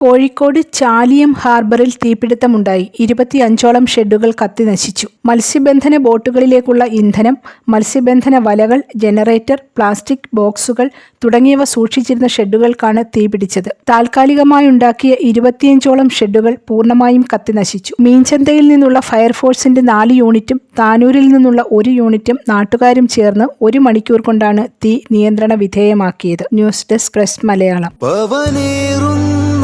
കോഴിക്കോട് ചാലിയം ഹാർബറിൽ തീപിടുത്തമുണ്ടായി. ഇരുപത്തിയഞ്ചോളം ഷെഡുകൾ കത്തി നശിച്ചു. മത്സ്യബന്ധന ബോട്ടുകളിലേക്കുള്ള ഇന്ധനം മത്സ്യബന്ധന വലകൾ ജനറേറ്റർ പ്ലാസ്റ്റിക് ബോക്സുകൾ തുടങ്ങിയവ സൂക്ഷിച്ചിരുന്ന ഷെഡുകൾക്കാണ് തീപിടിച്ചത്. താൽക്കാലികമായുണ്ടാക്കിയ ഇരുപത്തിയഞ്ചോളം ഷെഡുകൾ പൂർണമായും കത്തി നശിച്ചു. മീൻചന്തയിൽ നിന്നുള്ള ഫയർഫോഴ്സിന്റെ നാല് യൂണിറ്റും താനൂരിൽ നിന്നുള്ള ഒരു യൂണിറ്റും നാട്ടുകാരും ചേർന്ന് ഒരു മണിക്കൂർ കൊണ്ടാണ് തീ നിയന്ത്രണ വിധേയമാക്കിയത്. News desk press Malayalam.